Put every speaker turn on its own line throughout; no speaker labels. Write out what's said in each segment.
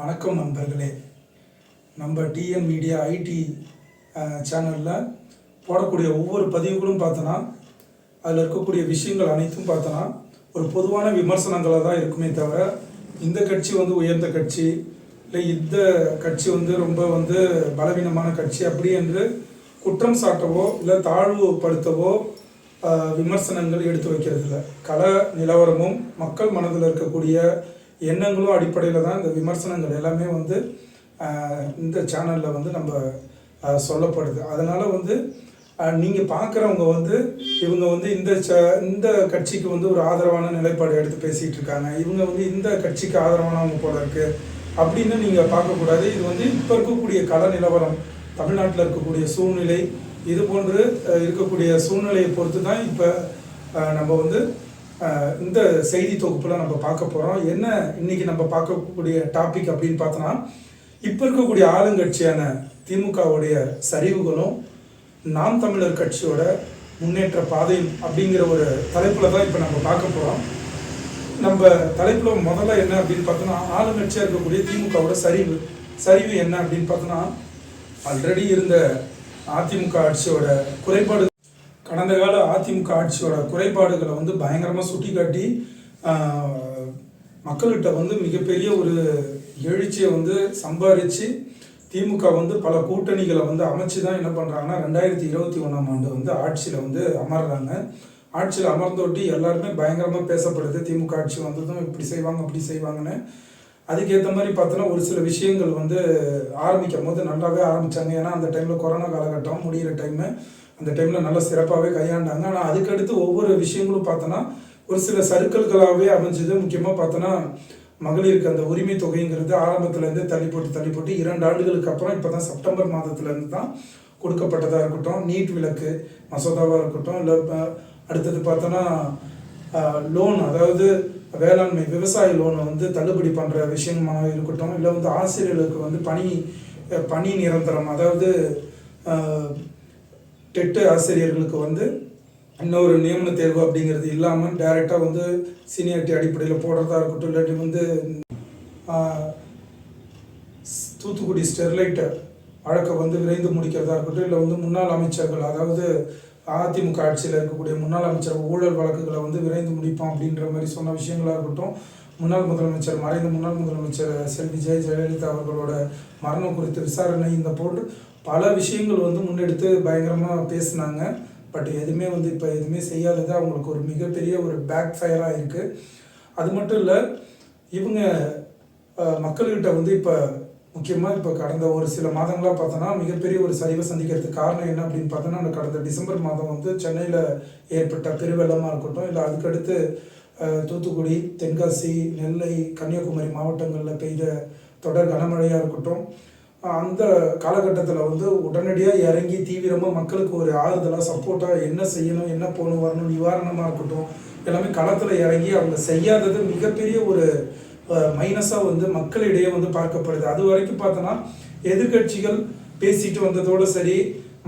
வணக்கம் நண்பர்களே. நம்ம டிஎன் மீடியா ஐடி சேனலில் போடக்கூடிய ஒவ்வொரு பதிவுகளும் பார்த்தோன்னா அதில் இருக்கக்கூடிய விஷயங்கள் அனைத்தும் பார்த்தோன்னா ஒரு பொதுவான விமர்சனங்களாக தான் இருக்குமே தவிர இந்த கட்சி வந்து உயர்ந்த கட்சி இல்லை இந்த கட்சி வந்து ரொம்ப வந்து பலவீனமான கட்சி அப்படி என்று குற்றம் சாட்டவோ இல்லை தாழ்வுபடுத்தவோ விமர்சனங்கள் எடுத்து வைக்கிறது இல்லை கள நிலவரமும் மக்கள் மனதில் இருக்கக்கூடிய எண்ணங்களும் அடிப்படையில் தான் இந்த விமர்சனங்கள் எல்லாமே வந்து இந்த சேனலில் வந்து நம்ம சொல்லப்படுது. அதனால் வந்து நீங்கள் பார்க்குறவங்க வந்து இவங்க வந்து இந்த ச இந்த கட்சிக்கு வந்து ஒரு ஆதரவான நிலைப்பாடு எடுத்து பேசிகிட்டு இருக்காங்க. இவங்க வந்து இந்த கட்சிக்கு ஆதரவானவங்க போல இருக்குது அப்படின்னு நீங்கள் பார்க்கக்கூடாது. இது வந்து இப்போ இருக்கக்கூடிய கள நிலவரம் தமிழ்நாட்டில் இருக்கக்கூடிய சூழ்நிலை இது போன்று இருக்கக்கூடிய சூழ்நிலையை பொறுத்து தான் இப்போ நம்ம வந்து இந்த செய்தி தொகுப்பில் நம்ம பார்க்க போகிறோம் என்ன இன்னைக்கு நம்ம பார்க்கக்கூடிய டாபிக் அப்படின்னு பார்த்தோன்னா இப்போ இருக்கக்கூடிய ஆளுங்கட்சியான திமுகவுடைய சரிவுகளும் நாம் தமிழர் கட்சியோட முன்னேற்ற பாதையும் அப்படிங்கிற ஒரு தலைப்பில் தான் இப்போ நம்ம பார்க்க போகிறோம் நம்ம தலைப்பில் முதல்ல என்ன அப்படின்னு பார்த்தோன்னா ஆளுங்கட்சியாக இருக்கக்கூடிய திமுகவோட சரிவு. சரிவு என்ன அப்படின்னு பார்த்தோன்னா ஆல்ரெடி இருந்த அதிமுக ஆட்சியோட குறைபாடு கடந்த கால அதிமுக ஆட்சியோட குறைபாடுகளை வந்து பயங்கரமாக சுட்டி காட்டி மக்கள்கிட்ட வந்து மிகப்பெரிய ஒரு எழுச்சியை வந்து சம்பாரித்து திமுக வந்து பல கூட்டணிகளை வந்து அமைச்சு தான் என்ன பண்ணுறாங்கன்னா ரெண்டாயிரத்தி இருபத்தி ஒன்றாம் ஆண்டு வந்து ஆட்சியில் வந்து அமர்றாங்க. ஆட்சியில் அமர்ந்தொட்டி எல்லாருமே பயங்கரமாக பேசப்படுது. திமுக ஆட்சி வந்ததும் இப்படி செய்வாங்க அப்படி செய்வாங்கன்னு. அதுக்கேற்ற மாதிரி பார்த்தோன்னா ஒரு சில விஷயங்கள் வந்து ஆரம்பிக்கும் போது நல்லாவே ஆரம்பித்தாங்க ஏன்னா அந்த டைமில் கொரோனா காலகட்டம் முடிகிற டைமு அந்த டைமில் நல்லா சிறப்பாகவே கையாண்டாங்க. ஆனால் அதுக்கடுத்து ஒவ்வொரு விஷயங்களும் பார்த்தோன்னா ஒரு சில சருக்கல்களாகவே அமைஞ்சது. முக்கியமாக பார்த்தோன்னா மகளிருக்கு அந்த உரிமை தொகைங்கிறது ஆரம்பத்துலேருந்து தள்ளி போட்டு தள்ளி போட்டு இரண்டு ஆண்டுகளுக்கு அப்புறம் இப்போ தான் செப்டம்பர் மாதத்துலேருந்து தான் கொடுக்கப்பட்டதாக இருக்கட்டும். நீட் விலக்கு மசோதாவாக இருக்கட்டும் இல்லை அடுத்தது பார்த்தோன்னா லோன் அதாவது வேளாண்மை விவசாய லோனை வந்து தள்ளுபடி பண்ணுற விஷயமாக இருக்கட்டும். இல்லை வந்து ஆசிரியர்களுக்கு வந்து பணி பணி நிரந்தரம் அதாவது டெட்டு ஆசிரியர்களுக்கு வந்து இன்னொரு நியமன தேர்வு அப்படிங்கிறது இல்லாமல் டைரெக்டாக வந்து சீனியாரிட்டி அடிப்படையில் போடுறதா இருக்கட்டும் இல்லாட்டி வந்து தூத்துக்குடி ஸ்டெர்லைட்டை வழக்கை வந்து விரைந்து முடிக்கிறதா இருக்கட்டும் இல்லை வந்து முன்னாள் அமைச்சர்கள் அதாவது அதிமுக ஆட்சியில் இருக்கக்கூடிய முன்னாள் அமைச்சர் ஊழல் வழக்குகளை வந்து விரைந்து முடிப்போம் அப்படின்ற மாதிரி சொன்ன விஷயங்களாக இருக்கட்டும் முன்னாள் முதலமைச்சர் மறைந்த முன்னாள் முதலமைச்சர் செல்வி ஜெய ஜெயலலிதா அவர்களோட மரணம் குறித்த விசாரணை இந்த போன்று பல விஷயங்கள் வந்து முன்னெடுத்து பயங்கரமாக பேசினாங்க. பட் எதுவுமே வந்து இப்போ எதுவுமே செய்யாதது அவங்களுக்கு ஒரு மிகப்பெரிய ஒரு பேக் ஃபயராக இருக்குது அது மட்டும் இல்லை இவங்க மக்கள்கிட்ட வந்து இப்போ முக்கியமாக இப்போ கடந்த ஒரு சில மாதங்களாக பார்த்தோன்னா மிகப்பெரிய ஒரு சரிவை சந்திக்கிறதுக்கு காரணம் என்ன அப்படின்னு பார்த்தோன்னா அந்த கடந்த டிசம்பர் மாதம் வந்து சென்னையில் ஏற்பட்ட பெருவெள்ளமாக இருக்கட்டும் இல்லை அதுக்கடுத்து தூத்துக்குடி தென்காசி நெல்லை கன்னியாகுமரி மாவட்டங்களில் பெய்த தொடர் கனமழையாக இருக்கட்டும் அந்த காலகட்டத்தில் வந்து உடனடியாக இறங்கி தீவிரமாக மக்களுக்கு ஒரு ஆறுதலாக சப்போர்ட்டாக என்ன செய்யணும் என்ன போகணும் வரணும் நிவாரணமாக இருக்கட்டும் எல்லாமே களத்தில் இறங்கி அவங்க செய்யாதது மிகப்பெரிய ஒரு மைனஸாக வந்து மக்களிடையே வந்து பார்க்கப்படுது. அது வரைக்கும் பார்த்தோன்னா எதிர்க்கட்சிகள் பேசிட்டு வந்ததோட சரி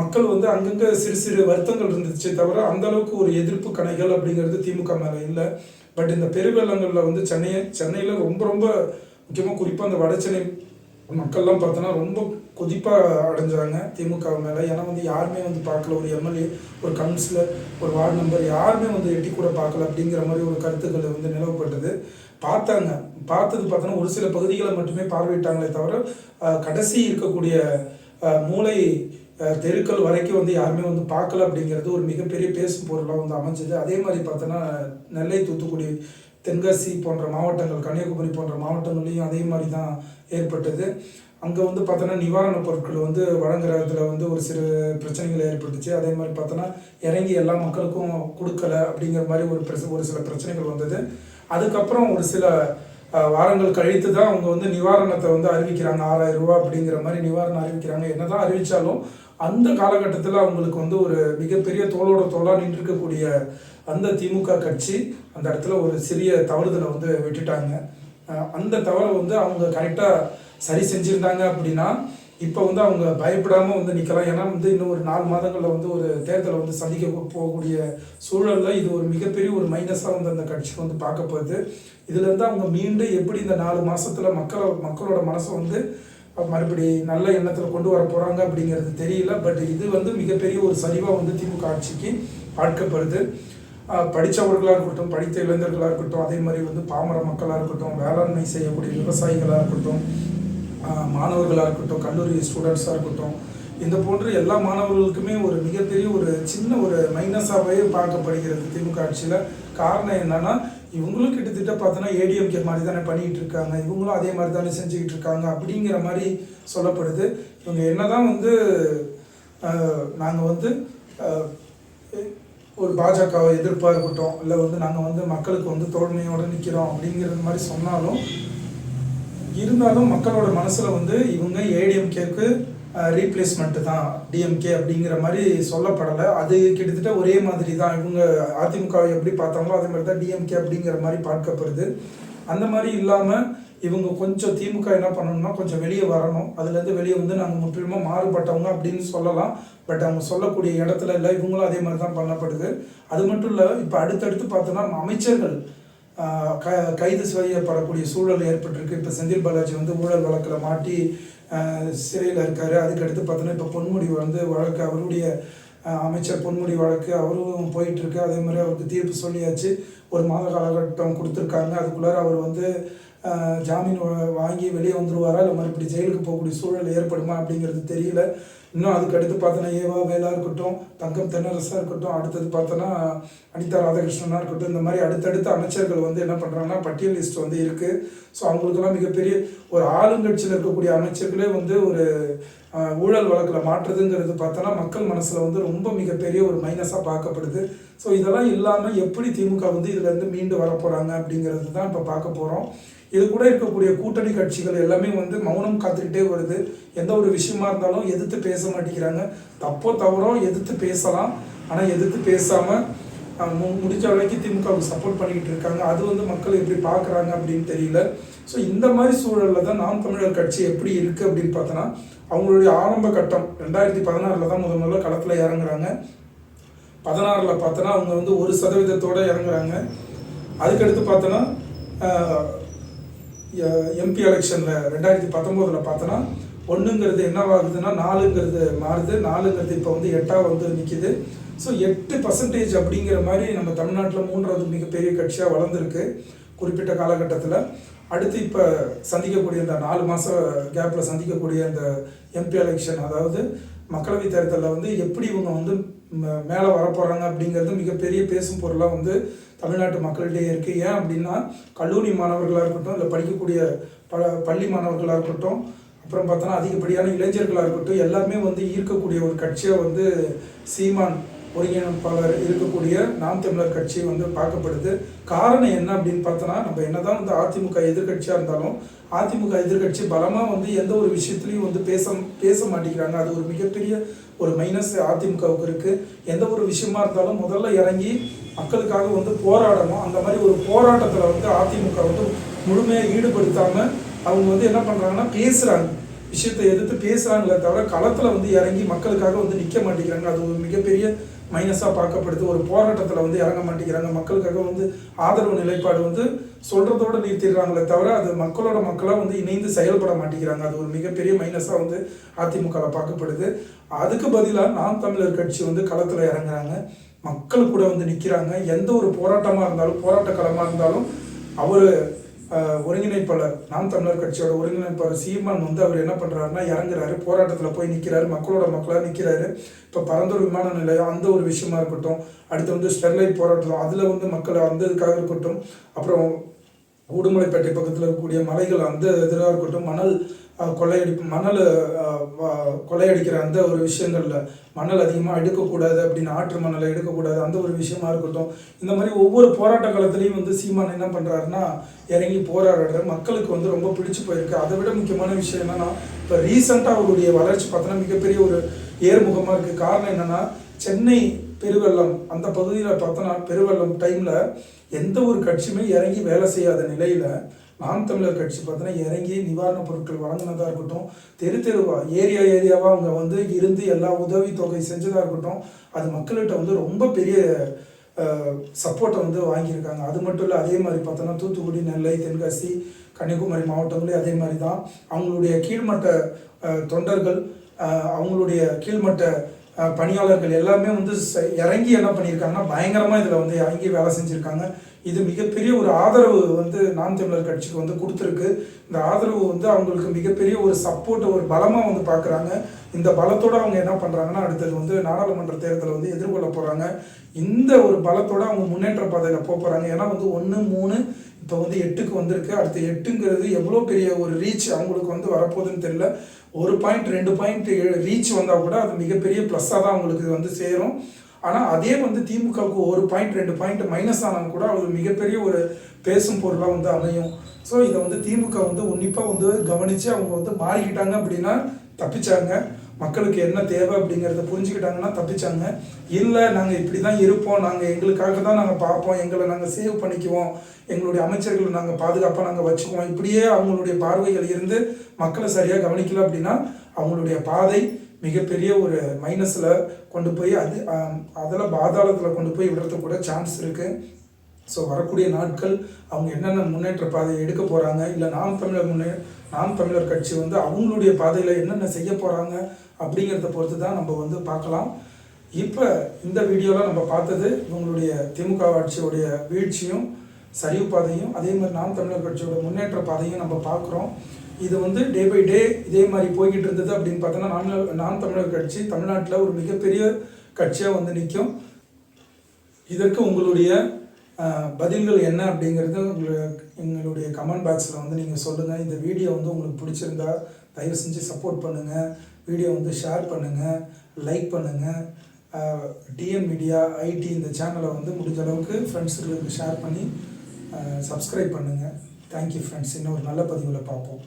மக்கள் வந்து அங்கங்கே சிறு சிறு வருத்தங்கள் இருந்துச்சு தவிர அந்த அளவுக்கு ஒரு எதிர்ப்பு கணைகள் அப்படிங்கிறது திமுக மேலே இல்லை. பட் இந்த பெருவெள்ளங்களில் வந்து சென்னையை சென்னையில் ரொம்ப ரொம்ப முக்கியமாக குறிப்பாக அந்த வட சென்னை மக்கள்லாம் பார்த்தோன்னா ரொம்ப கொதிப்பாக அடைஞ்சாங்க திமுக மேலே. ஏன்னா வந்து யாருமே வந்து பார்க்கல. ஒரு எம்எல்ஏ ஒரு கவுன்சிலர் ஒரு வார்டு மெம்பர் யாருமே வந்து எட்டி கூட பார்க்கல அப்படிங்கிற மாதிரி ஒரு கருத்துக்கள் வந்து நிலவப்பட்டது பார்த்தாங்க. பார்த்தது பார்த்தோன்னா ஒரு சில பகுதிகளை மட்டுமே பார்வையிட்டாங்களே தவிர கடைசி இருக்கக்கூடிய மூளை தெருக்கள் வரைக்கும் வந்து யாருமே வந்து பார்க்கல அப்படிங்கிறது ஒரு மிகப்பெரிய பேசும் பொருளாக வந்து அமைஞ்சது. அதே மாதிரி பார்த்தோன்னா நெல்லை தூத்துக்குடி தென்காசி போன்ற மாவட்டங்கள் கன்னியாகுமரி போன்ற மாவட்டங்கள்லையும் அதே மாதிரி தான் ஏற்பட்டது. அங்கே வந்து பார்த்தோன்னா நிவாரணப் பொருட்கள் வந்து வழங்குறதுல வந்து ஒரு சிறு பிரச்சனைகள் ஏற்பட்டுச்சு. அதே மாதிரி பார்த்தோன்னா இறங்கி எல்லா மக்களுக்கும் கொடுக்கல அப்படிங்கிற மாதிரி ஒரு பிரச்ச ஒரு சில பிரச்சனைகள் வந்தது. அதுக்கப்புறம் ஒரு சில வாரங்கள் கழித்து தான் அவங்க வந்து நிவாரணத்தை வந்து அறிவிக்கிறாங்க. ஆறாயிரம் ரூபா அப்படிங்கிற மாதிரி நிவாரணம் அறிவிக்கிறாங்க. என்னதான் அறிவிச்சாலும் அந்த காலகட்டத்தில் அவங்களுக்கு வந்து ஒரு மிகப்பெரிய தோளோட தோளாக நின்றுக்கக்கூடிய அந்த திமுக கட்சி அந்த இடத்துல ஒரு சிறிய தவறுதலை வந்து விட்டுட்டாங்க. அந்த தவறை வந்து அவங்க கரெக்டாக சரி செஞ்சுருந்தாங்க அப்படின்னா இப்போ வந்து அவங்க பயப்படாமல் வந்து நிற்கலாம் ஏன்னா வந்து இன்னும் ஒரு நாலு மாதங்களில் வந்து ஒரு தேர்தலை வந்து சந்திக்க போகக்கூடிய சூழலில் இது ஒரு மிகப்பெரிய ஒரு மைனஸாக வந்து அந்த கட்சிக்கு வந்து பார்க்கப்படுது இதுலேருந்து அவங்க மீண்டும் எப்படி இந்த நாலு மாதத்தில் மக்களை மக்களோட மனசை வந்து மறுபடி நல்ல எண்ணத்தில் கொண்டு வர போகிறாங்க அப்படிங்கிறது தெரியல. பட் இது வந்து மிகப்பெரிய ஒரு சரிவாக வந்து திமுக ஆட்சிக்கு பார்க்கப்படுது. படித்தவர்களாக இருக்கட்டும் படித்த இளைஞர்களாக இருக்கட்டும் அதே மாதிரி வந்து பாமர மக்களாக இருக்கட்டும் வேளாண்மை செய்யக்கூடிய விவசாயிகளாக இருக்கட்டும் மாணவர்களாக இருக்கட்டும் கல்லூரி ஸ்டூடெண்ட்ஸாக இருக்கட்டும் இந்த போன்ற எல்லா மாணவர்களுக்குமே ஒரு மிகப்பெரிய ஒரு சின்ன ஒரு மைனஸாகவே பார்க்கப்படுகிறது திமுக ஆட்சியில். காரணம் என்னன்னா இவங்களும் கிட்டத்தட்ட பார்த்தோன்னா ஏடிஎம்கே மாதிரி தானே பண்ணிகிட்டு இருக்காங்க. இவங்களும் அதே மாதிரி தானே செஞ்சுக்கிட்டு இருக்காங்க அப்படிங்கிற மாதிரி சொல்லப்படுது. இவங்க என்ன தான் வந்து நாங்கள் வந்து ஒரு பாஜகவை எதிர்ப்பாக இருக்கட்டும் இல்லை வந்து நாங்கள் வந்து மக்களுக்கு வந்து தோழமையோடு நிற்கிறோம் அப்படிங்கிறது மாதிரி சொன்னாலும் இருந்தாலும் மக்களோட மனசில் வந்து இவங்க ஏடிஎம்கேக்கு ரீப்ளேஸ்மெண்ட்டு தான் டிஎம்கே அப்படிங்கிற மாதிரி சொல்லப்படலை. அது கிட்டத்தட்ட ஒரே மாதிரி தான். இவங்க அதிமுக எப்படி பார்த்தாங்களோ அதே மாதிரி தான் டிஎம்கே அப்படிங்கிற மாதிரி பார்க்கப்படுது. அந்த மாதிரி இல்லாமல் இவங்க கொஞ்சம் திமுக என்ன பண்ணணும்னா கொஞ்சம் வெளியே வரணும். அதுலேருந்து வெளியே வந்து நாங்கள் முற்றிலுமாக மாறுபட்டவங்க அப்படின்னு சொல்லலாம். பட் அவங்க சொல்லக்கூடிய இடத்துல இல்லை இவங்களும் அதே மாதிரி தான் பண்ணப்படுது. அது மட்டும் இல்லை இப்போ அடுத்தடுத்து பார்த்தோன்னா அமைச்சர்கள் க கைது செய்யப்படக்கூடிய சூழல் ஏற்பட்டிருக்கு. இப்போ செந்தில் பாலாஜி வந்து ஊழல் வழக்கில் மாட்டி சிறையில் இருக்கார். அதுக்கடுத்து பார்த்தோன்னா இப்போ பொன்முடி வந்து வழக்கு அவருடைய அமைச்சர் பொன்முடி வழக்கு அவரும் போயிட்டுருக்கு. அதே மாதிரி அவருக்கு தீர்ப்பு சொல்லியாச்சு. ஒரு மாத காலகட்டம் கொடுத்துருக்காங்க. அதுக்குள்ளார அவர் வந்து ஜாமீன் வாங்கி வெளியே வந்துருவாரா? இல்லை மறுபடி ஜெயிலுக்கு போகக்கூடிய சூழல் ஏற்படுமா அப்படிங்கிறது தெரியல. இன்னும் அதுக்கு அடுத்து பார்த்தோன்னா ஏவா வேலா இருக்கட்டும் தங்கம் தென்னரசா இருக்கட்டும் அடுத்தது பார்த்தோன்னா அனிதா ராதாகிருஷ்ணனாக இருக்கட்டும் இந்த மாதிரி அடுத்தடுத்த அமைச்சர்கள் வந்து என்ன பண்ணுறாங்கன்னா பட்டியல் லிஸ்ட் வந்து இருக்குது ஸோ அவங்களுக்கெல்லாம் மிகப்பெரிய ஒரு ஆளுங்கட்சியில் இருக்கக்கூடிய அமைச்சர்களே வந்து ஒரு ஊழல் வழக்கில் மாற்றுறதுங்கிறது பார்த்தோன்னா மக்கள் மனசில் வந்து ரொம்ப மிகப்பெரிய ஒரு மைனஸாக பார்க்கப்படுது. ஸோ இதெல்லாம் இல்லாமல் எப்படி திமுக வந்து இதுலேருந்து மீண்டு வர போகிறாங்க அப்படிங்கிறது தான் இப்போ பார்க்க போகிறோம் இது கூட இருக்கக்கூடிய கூட்டணி கட்சிகள் எல்லாமே வந்து மௌனம் காத்துக்கிட்டே வருது. எந்த ஒரு விஷயமா இருந்தாலும் எதிர்த்து பேச மாட்டேங்கிறாங்க. தப்போ தவறோ எதிர்த்து பேசலாம். ஆனால் எதிர்த்து பேசாமல் முடிஞ்ச வரைக்கும் திமுகவுக்கு சப்போர்ட் பண்ணிக்கிட்டு இருக்காங்க. அது வந்து மக்கள் எப்படி பார்க்குறாங்க அப்படின்னு தெரியல. ஸோ இந்த மாதிரி சூழலில் தான் நாம் தமிழர் கட்சி எப்படி இருக்குது அப்படின்னு பார்த்தோன்னா அவங்களுடைய ஆரம்ப கட்டம் ரெண்டாயிரத்தி பதினாறில் தான் முதல் முதல்ல களத்தில் இறங்குறாங்க. பதினாறில் பார்த்தோன்னா அவங்க வந்து ஒரு சதவீதத்தோடு இறங்குறாங்க. அதுக்கடுத்து பார்த்தோன்னா எம்பி எலெக்ஷனில் ரெண்டாயிரத்தி பத்தொம்போதில் பார்த்தோன்னா ஒன்றுங்கிறது என்னவாகுதுன்னா நாலுங்கிறது மாறுது. நாலுங்கிறது இப்போ வந்து எட்டாக வந்து நிற்கிது ஸோ எட்டு பர்சன்டேஜ் அப்படிங்கிற மாதிரி நம்ம தமிழ்நாட்டில் மூன்றாவது மிகப்பெரிய கட்சியாக வளர்ந்துருக்கு குறிப்பிட்ட காலகட்டத்தில். அடுத்து இப்போ சந்திக்கக்கூடிய இந்த நாலு மாதம் கேப்பில் சந்திக்கக்கூடிய இந்த எம்பி எலெக்ஷன் அதாவது மக்களவை தேர்தலில் வந்து எப்படி இவங்க வந்து மேலே வரப்போகிறாங்க அப்படிங்கிறது மிகப்பெரிய பேசும் பொருளாக வந்து தமிழ்நாட்டு மக்களிடையே இருக்குது ஏன் அப்படின்னா கல்லூரி மாணவர்களாக இருக்கட்டும் இல்லை படிக்கக்கூடிய ப பள்ளி மாணவர்களாக இருக்கட்டும் அப்புறம் பார்த்தோன்னா அதிகப்படியான இளைஞர்களாக இருக்கட்டும் எல்லாருமே வந்து ஈர்க்கக்கூடிய ஒரு கட்சியாக வந்து சீமான் ஒருங்கிணைப்பாளர் இருக்கக்கூடிய நாம் தமிழர் கட்சி வந்து பார்க்கப்படுது. காரணம் என்ன அப்படின்னு பார்த்தோன்னா நம்ம என்னதான் வந்து அதிமுக எதிர்க்கட்சியாக இருந்தாலும் அதிமுக எதிர்க்கட்சி பலமாக வந்து எந்த ஒரு விஷயத்துலையும் வந்து பேச பேச மாட்டேங்கிறாங்க. அது ஒரு மிகப்பெரிய ஒரு மைனஸ் அதிமுகவுக்கு இருக்குது எந்த ஒரு விஷயமா இருந்தாலும் முதல்ல இறங்கி மக்களுக்காக வந்து போராடணும். அந்த மாதிரி ஒரு போராட்டத்தில் வந்து அதிமுக வந்து முழுமையாக ஈடுபடுத்தாமல் அவங்க வந்து என்ன பண்ணுறாங்கன்னா பேசுகிறாங்க விஷயத்தை எதிர்த்து பேசுகிறாங்களே தவிர களத்தில் வந்து இறங்கி மக்களுக்காக வந்து நிற்க மாட்டேங்கிறாங்க. அது ஒரு மிகப்பெரிய மைனஸாக பார்க்கப்படுது. ஒரு போராட்டத்தில் வந்து இறங்க மாட்டேங்கிறாங்க மக்களுக்காக வந்து ஆதரவு நிலைப்பாடு வந்து சொல்கிறதோட நிறுத்திடுறாங்களே தவிர அது மக்களோட மக்களாக வந்து இணைந்து செயல்பட மாட்டேங்கிறாங்க. அது ஒரு மிகப்பெரிய மைனஸாக வந்து அதிமுகவில் பார்க்கப்படுது. அதுக்கு பதிலாக நாம் தமிழர் கட்சி வந்து களத்தில் இறங்குறாங்க. மக்கள் கூட வந்து நிற்கிறாங்க எந்த ஒரு போராட்டமாக இருந்தாலும் போராட்ட களமாக இருந்தாலும் அவர் ஒருங்கிணைப்பாளர் நாம் தமிழர் கட்சியோட ஒருங்கிணைப்பாளர் சீமான் வந்து அவர் என்ன பண்ணுறாருன்னா இறங்குறாரு. போராட்டத்தில் போய் நிற்கிறாரு மக்களோட மக்களாக நிற்கிறாரு இப்போ பரந்தூர் விமான நிலையம் அந்த ஒரு விஷயமா இருக்கட்டும். அடுத்து வந்து ஸ்டெர்லைட் போராட்டம் அதில் வந்து மக்கள் அந்த இதுக்காக இருக்கட்டும். அப்புறம் உடுமலைப்பேட்டை பக்கத்தில் இருக்கக்கூடிய மலைகள் அந்த எதிராக இருக்கட்டும். மணல் கொள்ளையடிப்பு மணல் கொள்ளையடிக்கிற அந்த ஒரு விஷயங்களில் மணல் அதிகமாக எடுக்கக்கூடாது அப்படின்னு ஆற்று மணலை எடுக்கக்கூடாது அந்த ஒரு விஷயமா இருக்கட்டும். இந்த மாதிரி ஒவ்வொரு போராட்ட காலத்துலேயும் வந்து சீமான் என்ன பண்ணுறாருன்னா இறங்கி போராடுற மக்களுக்கு வந்து ரொம்ப பிடிச்சு போயிருக்கு. அதை விட முக்கியமான விஷயம் என்னென்னா இப்போ ரீசெண்டாக அவருடைய வளர்ச்சி பார்த்தோன்னா மிகப்பெரிய ஒரு ஏறுமுகமாக இருக்குது காரணம் என்னென்னா சென்னை பெருவெள்ளம் அந்த பகுதியில் பார்த்தோன்னா பெருவெள்ளம் டைமில் எந்த ஒரு கட்சியுமே இறங்கி வேலை செய்யாத நிலையில் நாம் தமிழர் கட்சி பார்த்தீங்கன்னா இறங்கி நிவாரணப் பொருட்கள் வழங்கினதாக இருக்கட்டும் தெரு தெருவா ஏரியா ஏரியாவாக அவங்க வந்து இருந்து எல்லா உதவி தொகை செஞ்சதாக இருக்கட்டும் அது மக்கள்கிட்ட வந்து ரொம்ப பெரிய சப்போர்ட்டை வந்து வாங்கியிருக்காங்க. அது மட்டும் இல்லை அதே மாதிரி பார்த்தோன்னா தூத்துக்குடி நெல்லை தென்காசி கன்னியாகுமரி மாவட்டங்களையும் அதே மாதிரி தான். அவங்களுடைய கீழ்மட்ட தொண்டர்கள் அவங்களுடைய கீழ்மட்ட பணியாளர்கள் எல்லாமே வந்து ச- இறங்கி என்ன பண்ணியிருக்காங்கன்னா பயங்கரமாக இதில் வந்து இறங்கி வேலை செஞ்சுருக்காங்க. இது மிகப்பெரிய ஒரு ஆதரவு வந்து நாம் தமிழர் கட்சிக்கு வந்து கொடுத்துருக்கு. இந்த ஆதரவு வந்து அவங்களுக்கு மிகப்பெரிய ஒரு சப்போர்ட்டை ஒரு பலமாக வந்து பார்க்குறாங்க இந்த பலத்தோடு அவங்க என்ன பண்ணுறாங்கன்னா அடுத்தது வந்து நாடாளுமன்ற தேர்தலை வந்து எதிர்கொள்ள போகிறாங்க இந்த ஒரு பலத்தோடு அவங்க முன்னேற்ற பாதையில் போக போகிறாங்க ஏன்னா வந்து ஒன்று மூணு இப்போ வந்து எட்டுக்கு வந்திருக்கு. அடுத்து எட்டுங்கிறது எவ்வளோ பெரிய ஒரு ரீச் அவங்களுக்கு வந்து வரப்போகுதுன்னு தெரியல. ஒரு பாயிண்ட் ரெண்டு பாயிண்ட் ரீச் வந்தால் கூட அது மிகப்பெரிய ப்ளஸ்ஸாக தான் அவங்களுக்கு வந்து சேரும். ஆனால் அதே வந்து திமுகவுக்கு ஒரு பாயிண்ட் ரெண்டு பாயிண்ட் மைனஸ் ஆனால் கூட அது மிகப்பெரிய ஒரு பேசும் பொருளாக வந்து அமையும். ஸோ இதை வந்து திமுக வந்து உன்னிப்பாக வந்து கவனித்து அவங்க வந்து மாறிக்கிட்டாங்க அப்படின்னா தப்பிச்சாங்க. மக்களுக்கு என்ன தேவை அப்படிங்கிறத புரிஞ்சுக்கிட்டாங்கன்னா தப்பிச்சாங்க. இல்லை நாங்கள் இப்படி தான் இருப்போம். நாங்கள் எங்களுக்காக தான் நாங்கள் பார்ப்போம். எங்களை நாங்கள் சேவ் பண்ணிக்குவோம். எங்களுடைய அமைச்சர்களை நாங்கள் பாதுகாப்பாக நாங்கள் வச்சுக்குவோம். இப்படியே அவங்களுடைய பார்வைகள் இருந்து மக்களை சரியாக கவனிக்கல அப்படின்னா அவங்களுடைய பாதை மிகப்பெரிய ஒரு மைனஸில் கொண்டு போய் அது அதில் பாதாளத்தில் கொண்டு போய் விடுறதுக்கு கூட சான்ஸ் இருக்குது ஸோ வரக்கூடிய நாட்கள் அவங்க என்னென்ன முன்னேற்ற பாதையை எடுக்க போகிறாங்க இல்லை நாம் தமிழர் முன்னே நாம் தமிழர் கட்சி வந்து அவங்களுடைய பாதையில் என்னென்ன செய்ய போகிறாங்க அப்படிங்கிறத பொறுத்து தான் நம்ம வந்து பார்க்கலாம். இப்போ இந்த வீடியோவில் நம்ம பார்த்தது இவங்களுடைய திமுக ஆட்சியோடைய வீழ்ச்சியும் சரிவு பாதையும் அதே மாதிரி நாம் தமிழர் கட்சியோட முன்னேற்ற பாதையும் நம்ம பார்க்குறோம். இது வந்து டே பை டே இதே மாதிரி போய்கிட்டு இருந்தது அப்படின்னு பார்த்தோன்னா நாம் நாம் தமிழர் கட்சி தமிழ்நாட்டில் ஒரு மிகப்பெரிய கட்சியாக வந்து நிற்கும் இதற்கு உங்களுடைய பதில்கள் என்ன அப்படிங்கிறது உங்களுக்கு எங்களுடைய கமெண்ட் பாக்ஸில் வந்து நீங்கள் சொல்லுங்கள் இந்த வீடியோ வந்து உங்களுக்கு பிடிச்சிருந்தா தயவு செஞ்சு சப்போர்ட் பண்ணுங்கள் வீடியோ வந்து ஷேர் பண்ணுங்கள் லைக் பண்ணுங்கள் டிஎம் மீடியா ஐடி இந்த சேனலை வந்து முடிஞ்ச அளவுக்கு ஃப்ரெண்ட்ஸுகளுக்கு ஷேர் பண்ணி சப்ஸ்கிரைப் பண்ணுங்கள் தேங்க்யூ ஃப்ரெண்ட்ஸ் இன்னும் ஒரு நல்ல பதிவில் பார்ப்போம்.